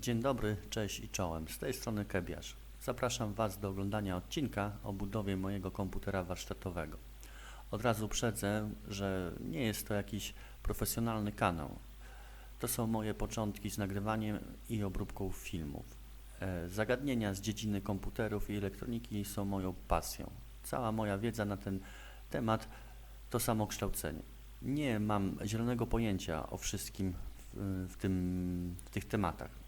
Dzień dobry, cześć i czołem. Z tej strony Kebiarz. Zapraszam Was do oglądania odcinka o budowie mojego komputera warsztatowego. Od razu uprzedzę, że nie jest to jakiś profesjonalny kanał. To są moje początki z nagrywaniem i obróbką filmów. E, Zagadnienia z dziedziny komputerów i elektroniki są moją pasją. Cała moja wiedza na ten temat to samo kształcenie. Nie mam zielonego pojęcia o wszystkim w, tym, w tych tematach.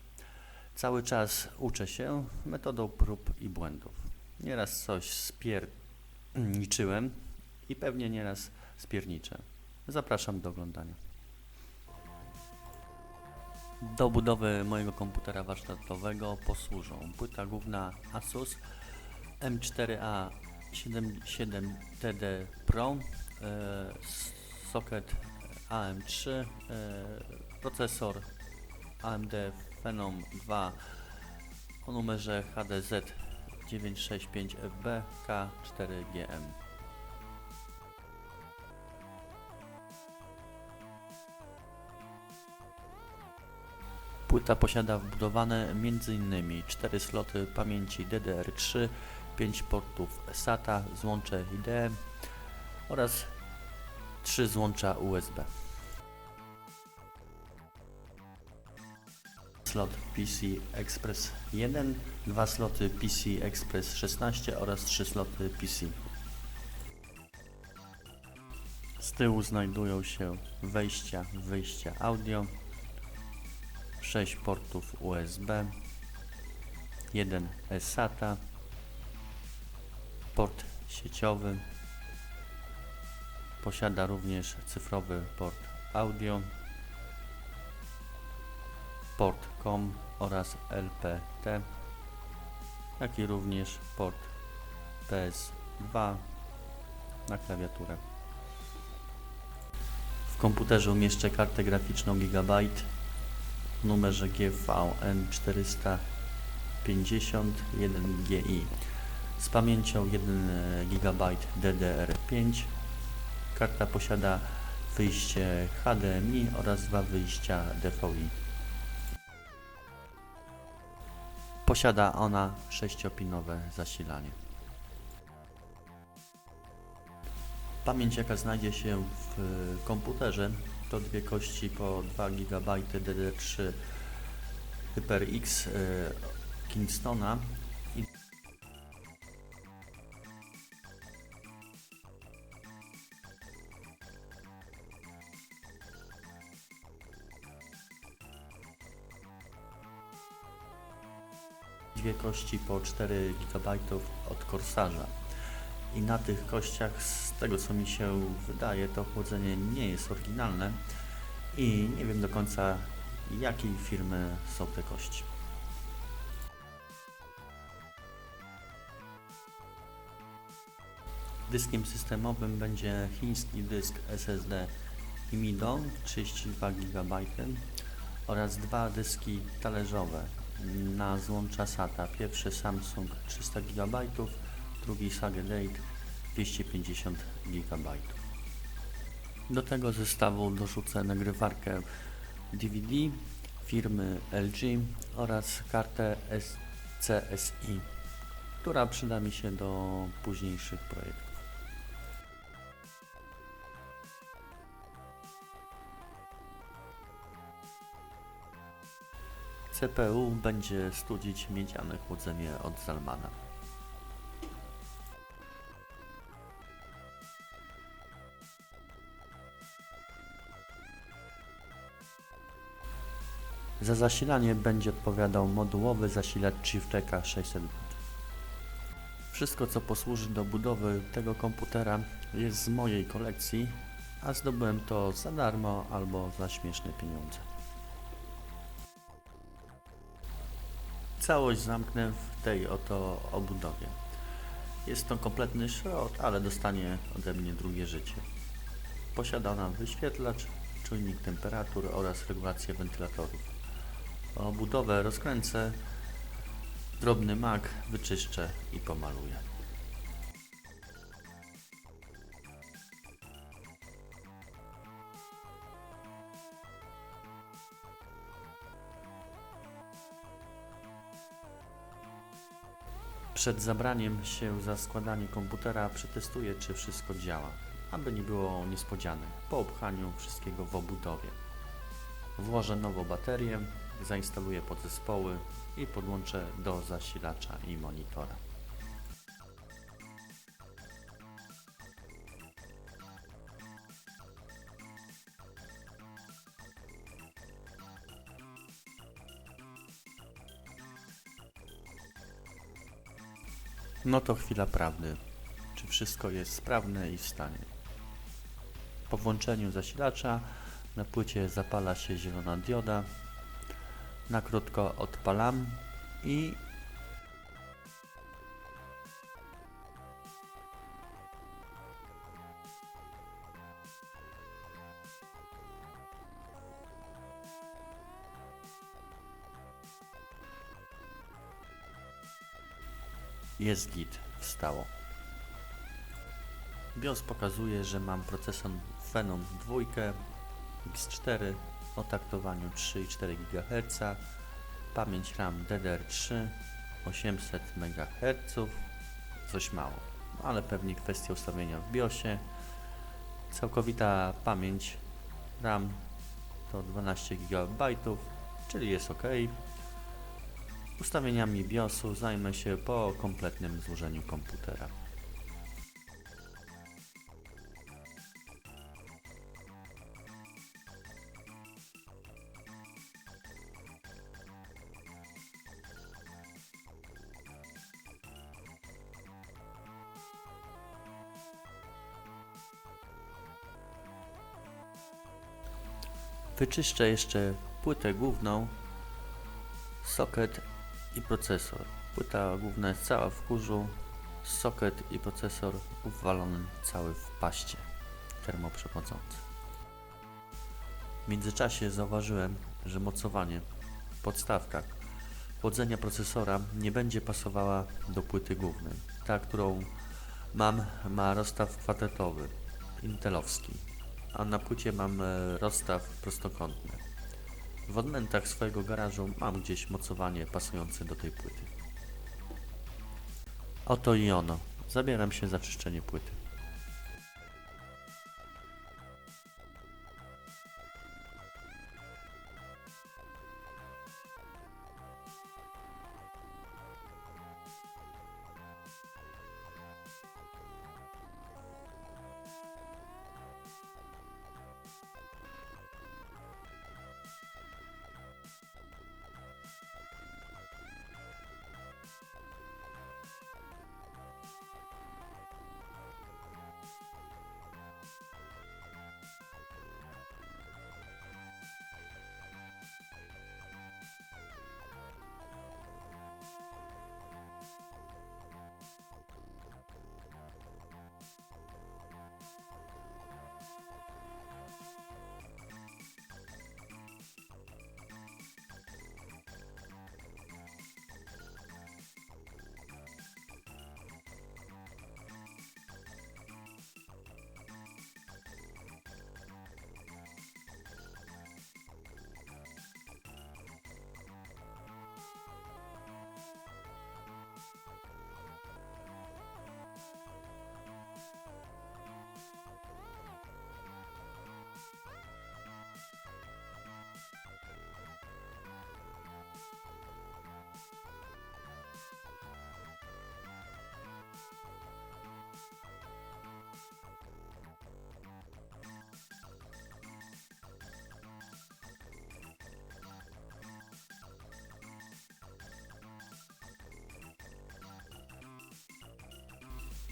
Cały czas uczę się metodą prób i błędów. Nieraz coś spierniczyłem i pewnie nieraz spierniczę. Zapraszam do oglądania. Do budowy mojego komputera warsztatowego posłużą płyta główna Asus M4A 77TD Pro, e, socket AM3, e, procesor AMD Phenom 2 o numerze HDZ 965FB K4GM. Płyta posiada wbudowane m.in. 4 sloty pamięci DDR3, 5 portów SATA, złącze IDE oraz 3 złącza USB. Slot PC Express 1, dwa sloty PC Express 16 oraz 3 sloty PC. Z tyłu znajdują się wejścia, wyjścia audio, 6 portów USB, jeden SATA, port sieciowy, posiada również cyfrowy port audio, port COM oraz LPT, jak i również port PS2 na klawiaturę. W komputerze umieszczę kartę graficzną Gigabyte w numerze GVN 451GI z pamięcią 1 GB DDR5. Karta posiada wyjście HDMI oraz dwa wyjścia DVI. Posiada ona sześciopinowe zasilanie. Pamięć jaka znajdzie się w komputerze to dwie kości po 2 GB DDR3 HyperX e, Kingstona i dwie kości po 4 GB od Corsarza. I na tych kościach, z tego co mi się wydaje, to chłodzenie nie jest oryginalne i nie wiem do końca jakiej firmy są te kości. Dyskiem systemowym będzie chiński dysk SSD Imido 32 GB oraz dwa dyski talerzowe na złącza SATA. Pierwszy Samsung 300 GB, drugi Seagate 250 GB. Do tego zestawu dorzucę nagrywarkę DVD firmy LG oraz kartę CSI, która przyda mi się do późniejszych projektów. CPU będzie studzić miedziane chłodzenie od Zalmana. Za zasilanie będzie odpowiadał modułowy zasilacz Chifteka 600 W. Wszystko co posłuży do budowy tego komputera jest z mojej kolekcji, a zdobyłem to za darmo albo za śmieszne pieniądze. Całość zamknę w tej oto obudowie. Jest to kompletny szrot, ale dostanie ode mnie drugie życie. Posiada ona wyświetlacz, czujnik temperatur oraz regulację wentylatorów. Obudowę rozkręcę, drobny mak wyczyszczę i pomaluję. Przed zabraniem się za składanie komputera przetestuję, czy wszystko działa, aby nie było niespodzianek po obchaniu wszystkiego w obudowie. Włożę nową baterię, zainstaluję podzespoły i podłączę do zasilacza i monitora. No to chwila prawdy. Czy wszystko jest sprawne i w stanie? Po włączeniu zasilacza na płycie zapala się zielona dioda. Na krótko odpalam i jest git, wstało. BIOS pokazuje, że mam procesor Phenom 2 X4 o taktowaniu 3,4 GHz, pamięć RAM DDR3 800 MHz, coś mało, ale pewnie kwestia ustawienia w BIOSie. Całkowita pamięć RAM to 12 GB, czyli jest ok. Ustawieniami BIOSu zajmę się po kompletnym złożeniu komputera. Wyczyszczę jeszcze płytę główną, socket i procesor. Płyta główna jest cała w kurzu, socket i procesor uwalony cały w paście termoprzewodzący. W międzyczasie zauważyłem, że mocowanie, podstawka chłodzenia procesora nie będzie pasowała do płyty głównej. Ta, którą mam, ma rozstaw kwadratowy, intelowski, a na płycie mam e, rozstaw prostokątny. W odmętach swojego garażu mam gdzieś mocowanie pasujące do tej płyty. Oto i ono. Zabieram się za czyszczenie płyty.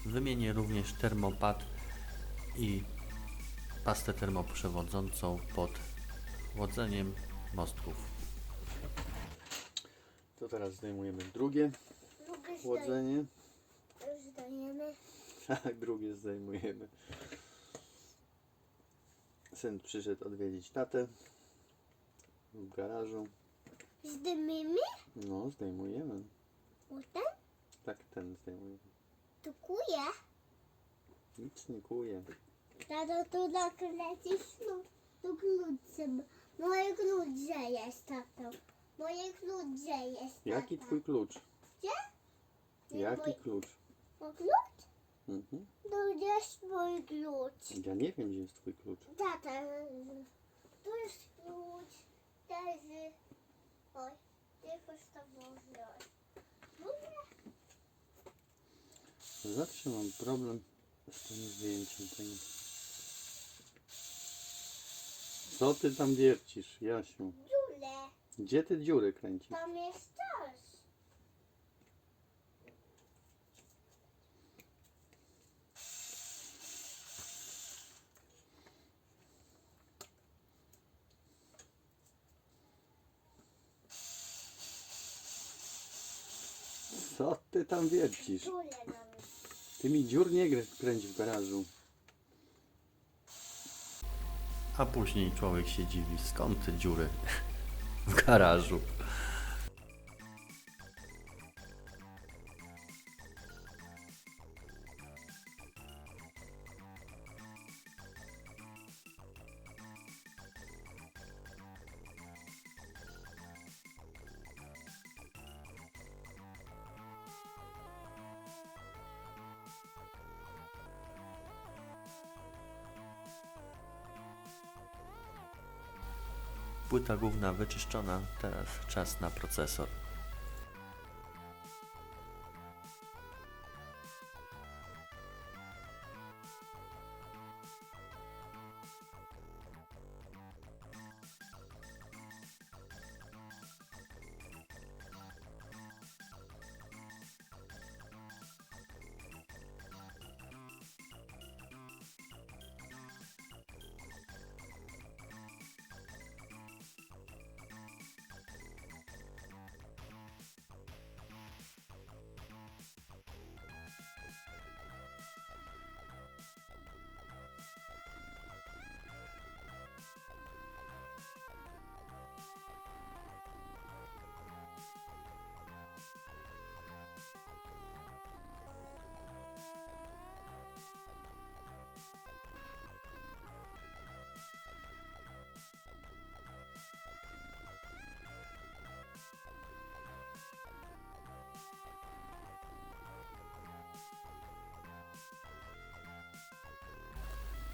Wymienię również termopad i pastę termoprzewodzącą pod chłodzeniem mostków. To teraz zdejmujemy drugie chłodzenie. zdaj- zdajemy. Tak, drugie zdejmujemy. Syn przyszedł odwiedzić tatę w garażu. Zdejmimy No, zdejmujemy. potem. Tak, ten zdejmujemy. Tu kuje. Nic nie kuje. Tato tu naklecisz tu, tu kluczem. Moje klucze jest tato. Moje klucze jest Jaki tata. twój klucz? Gdzie? Jaki klucz? O klucz? Mhm. To jest mój klucz. Ja nie wiem, gdzie jest twój klucz. Tata, tu jest klucz. Tezy. Oj, tylko z tobą wziąć. Dobra. Zawsze mam problem z tym zdjęciem. Tym. Co ty tam wiercisz, Jasiu? Dziule. Gdzie ty dziury kręcisz? Tam jest coś. Co ty tam wiercisz? Nam Ty mi dziur nie kręć w garażu. A później człowiek się dziwi, skąd te dziury w garażu. Płyta główna wyczyszczona, teraz czas na procesor.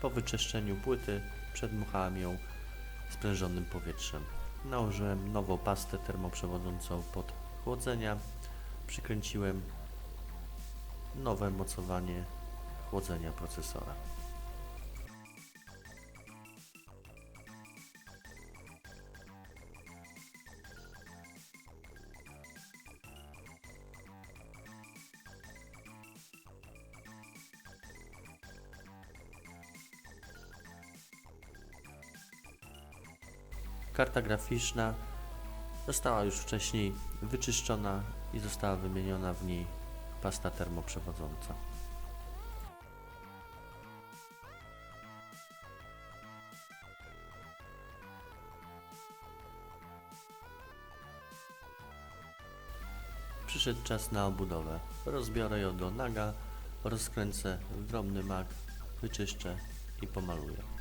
Po wyczyszczeniu płyty przedmuchałem ją sprężonym powietrzem. Nałożyłem nową pastę termoprzewodzącą pod chłodzenia. Przykręciłem nowe mocowanie chłodzenia procesora. Karta graficzna została już wcześniej wyczyszczona i została wymieniona w niej pasta termoprzewodząca. Przyszedł czas na obudowę. Rozbiorę ją do naga, rozkręcę w drobny mak, wyczyszczę i pomaluję.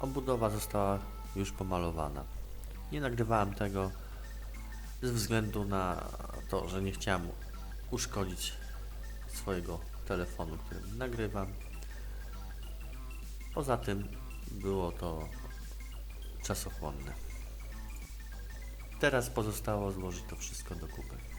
Obudowa została już pomalowana. Nie nagrywałem tego ze względu na to, że nie chciałem uszkodzić swojego telefonu, którym nagrywam. Poza tym było to czasochłonne. Teraz pozostało złożyć to wszystko do kupy.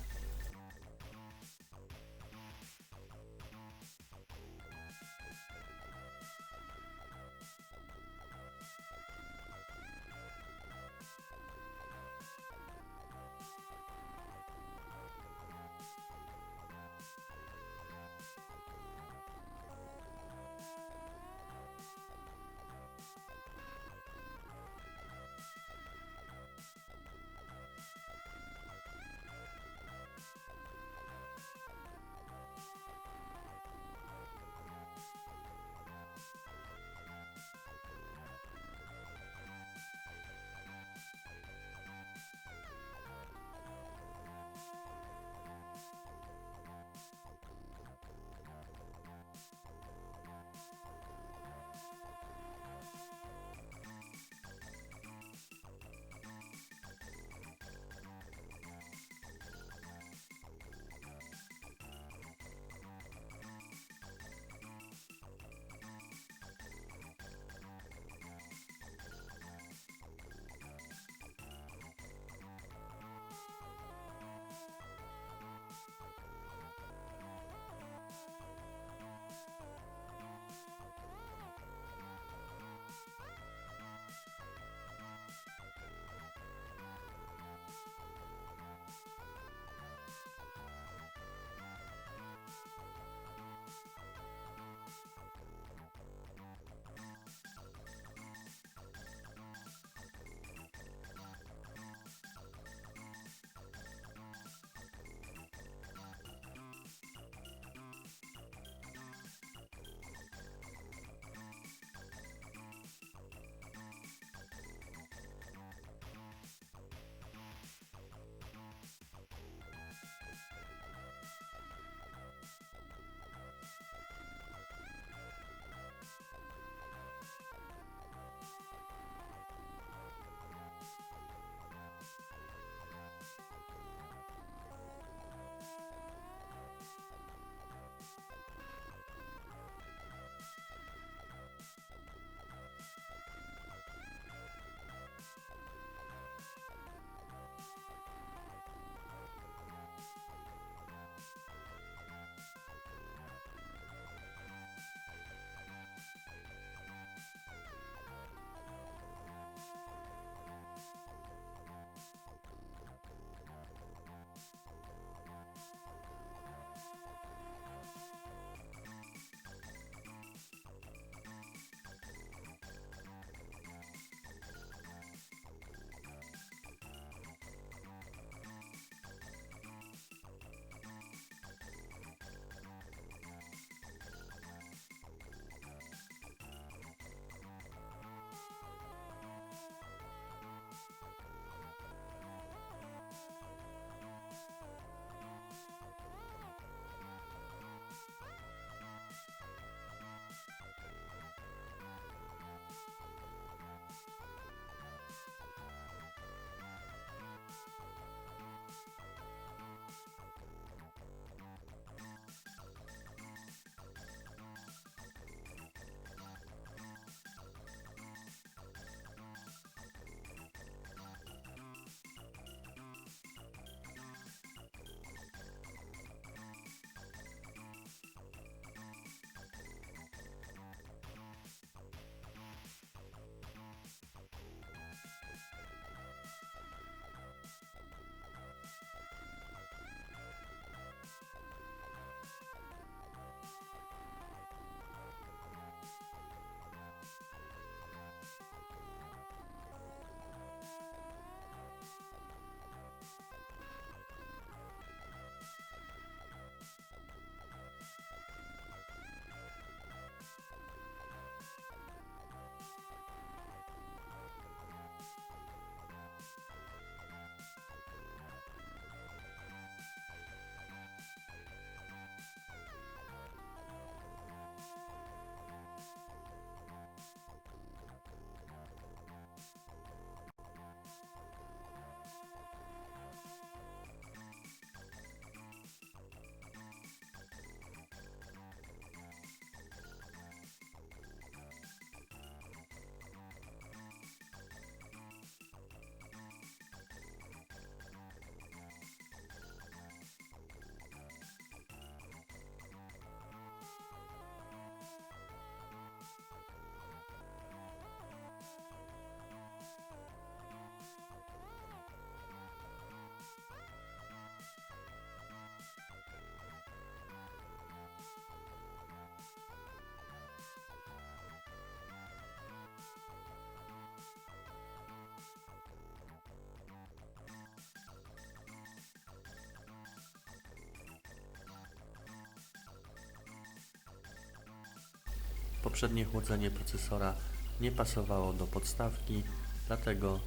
Poprzednie chłodzenie procesora nie pasowało do podstawki, dlatego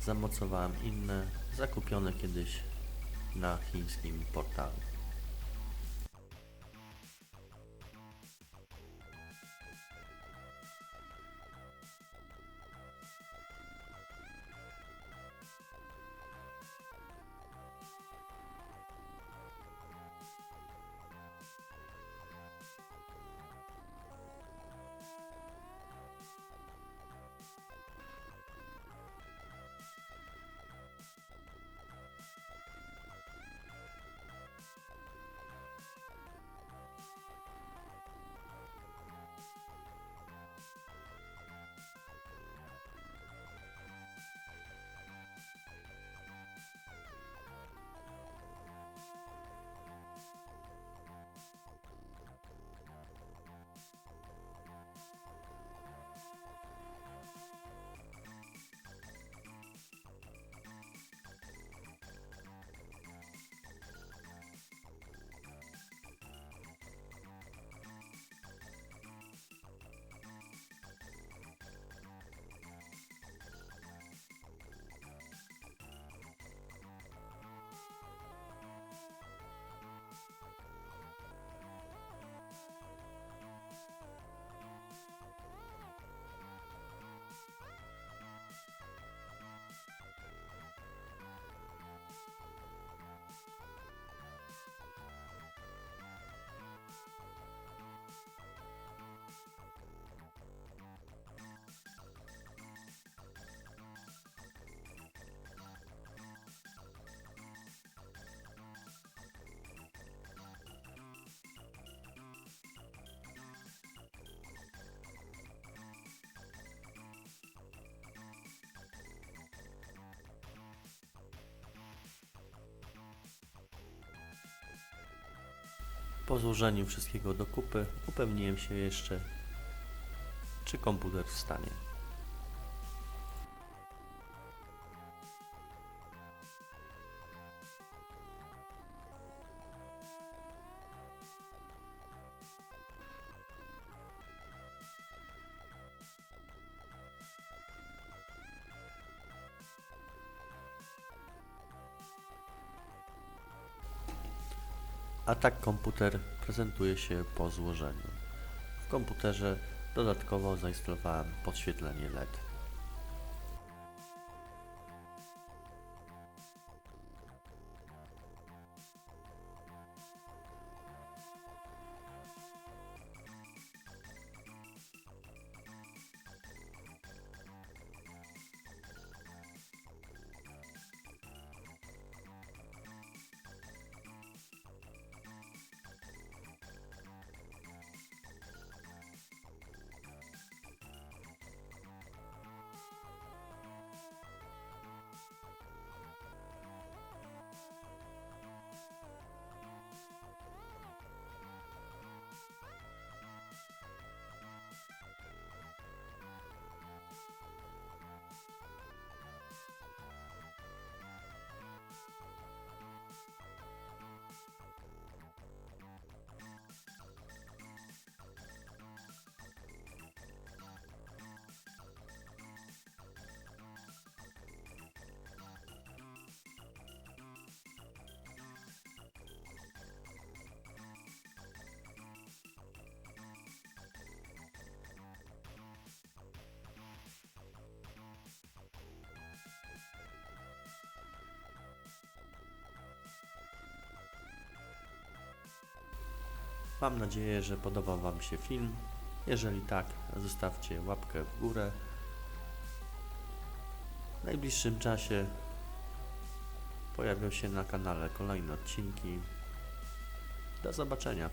zamocowałem inne, zakupione kiedyś na chińskim portalu. Po złożeniu wszystkiego do kupy upewniłem się jeszcze, czy komputer wstanie. A tak komputer prezentuje się po złożeniu. W komputerze dodatkowo zainstalowałem podświetlenie LED. Mam nadzieję, że podobał Wam się film. Jeżeli tak, zostawcie łapkę w górę. W najbliższym czasie pojawią się na kanale kolejne odcinki. Do zobaczenia.